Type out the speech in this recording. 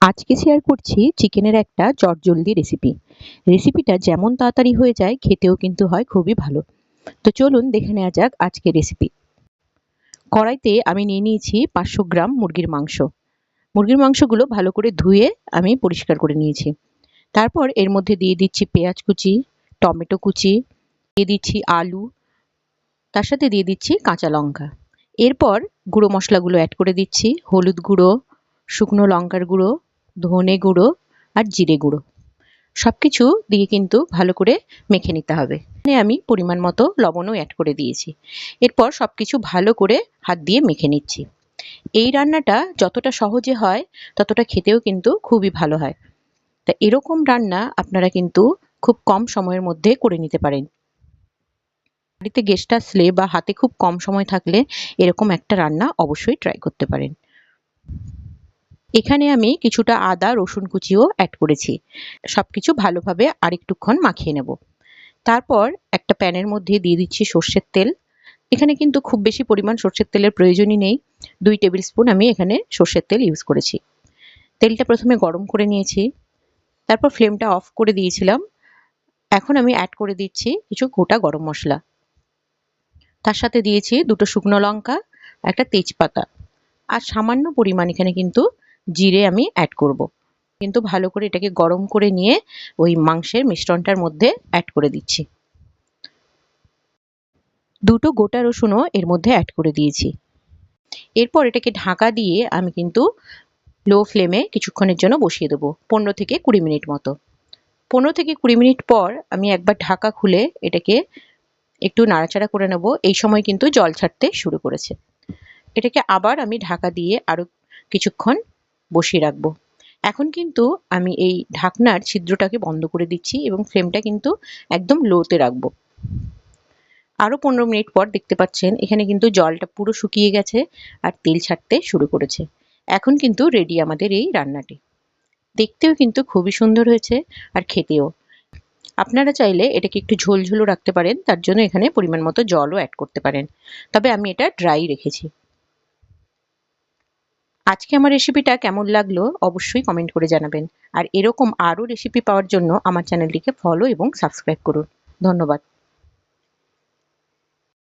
আজকে শেয়ার করছি চিকেনের একটা চটজলদি রেসিপি রেসিপিটা যেমন তাড়াতাড়ি হয়ে যায়, খেতেও কিন্তু হয় খুবই ভালো। তো চলুন দেখে নেওয়া যাক আজকে রেসিপি কড়াইতে আমি নিয়ে নিয়েছি পাঁচশো গ্রাম মুরগির মাংস। মুরগির মাংসগুলো ভালো করে ধুয়ে আমি পরিষ্কার করে নিয়েছি। তারপর এর মধ্যে দিয়ে দিচ্ছি পেঁয়াজ কুচি, টমেটো কুচি, দিয়ে দিচ্ছি আলু, তার সাথে দিয়ে দিচ্ছি কাঁচা লঙ্কা। এরপর গুঁড়ো মশলাগুলো অ্যাড করে দিচ্ছি, হলুদ গুঁড়ো, শুকনো লঙ্কার গুঁড়ো ধনে গুঁড়ো আর জিরে গুঁড়ো। সব কিছু দিয়ে কিন্তু ভালো করে মেখে নিতে হবে। এখানে আমি পরিমাণ মতো লবণও অ্যাড করে দিয়েছি। এরপর সব কিছু ভালো করে হাত দিয়ে মেখে নিচ্ছি। এই রান্নাটা যতটা সহজে হয়, ততটা খেতেও কিন্তু খুবই ভালো হয়। তা এরকম রান্না আপনারা কিন্তু খুব কম সময়ের মধ্যে করে নিতে পারেন। বাড়িতে গেস্ট আসলে বা হাতে খুব কম সময় থাকলে এরকম একটা রান্না অবশ্যই ট্রাই করতে পারেন। এখানে আমি কিছুটা আদা, রসুন কুচিও অ্যাড করেছি। সব কিছু ভালোভাবে আরেকটুক্ষণ মাখিয়ে নেব। তারপর একটা প্যানের মধ্যে দিয়ে দিচ্ছি সর্ষের তেল। এখানে কিন্তু খুব বেশি পরিমাণ সর্ষের তেলের প্রয়োজনই নেই। দুই টেবিল স্পুন আমি এখানে সর্ষের তেল ইউজ করেছি। তেলটা প্রথমে গরম করে নিয়েছি। তারপর ফ্লেমটা অফ করে দিয়েছিলাম। এখন আমি অ্যাড করে দিচ্ছি কিছু গোটা গরম মশলা। তার সাথে দিয়েছি দুটো শুকনো লঙ্কা, একটা তেজপাতা। আর সামান্য পরিমাণ এখানে কিন্তু জিরে আমি অ্যাড করব। কিন্তু ভালো করে এটাকে গরম করে নিয়ে ওই মাংসের মিশ্রণটার মধ্যে অ্যাড করে দিচ্ছি। দুটো গোটা রসুনও এর মধ্যে অ্যাড করে দিয়েছি। এরপর এটাকে ঢাকা দিয়ে আমি কিন্তু লো ফ্লেমে কিছুক্ষণের জন্য বসিয়ে দেবো, পনেরো থেকে কুড়ি মিনিট মতো। পনেরো থেকে কুড়ি মিনিট পর আমি একবার ঢাকা খুলে এটাকে একটু নাড়াচাড়া করে নেব। এই সময় কিন্তু জল ছাড়তে শুরু করেছে। এটাকে আবার আমি ঢাকা দিয়ে আরও কিছুক্ষণ বসিয়ে রাখব। এখন কিন্তু আমি এই ঢাকনার ছিদ্রটাকে বন্ধ করে দিচ্ছি এবং ফ্লেমটা কিন্তু একদম লোতে রাখব। আরও পনেরো মিনিট পর দেখতে পাচ্ছেন, এখানে কিন্তু জলটা পুরো শুকিয়ে গেছে আর তেল ছাড়তে শুরু করেছে। এখন কিন্তু রেডি আমাদের এই রান্নাটি। দেখতেও কিন্তু খুবই সুন্দর হয়েছে আর খেতেও। আপনারা চাইলে এটাকে একটু ঝোলঝোলও রাখতে পারেন, তার জন্য এখানে পরিমাণ মতো জলও অ্যাড করতে পারেন। তবে আমি এটা ড্রাই রেখেছি। আজকে আমার রেসিপিটা কেমন লাগল অবশ্যই কমেন্ট করে জানাবেন। আর এরকম আরও রেসিপি পাওয়ার জন্য আমার চ্যানেলটিকে ফলো এবং সাবস্ক্রাইব করুন। ধন্যবাদ।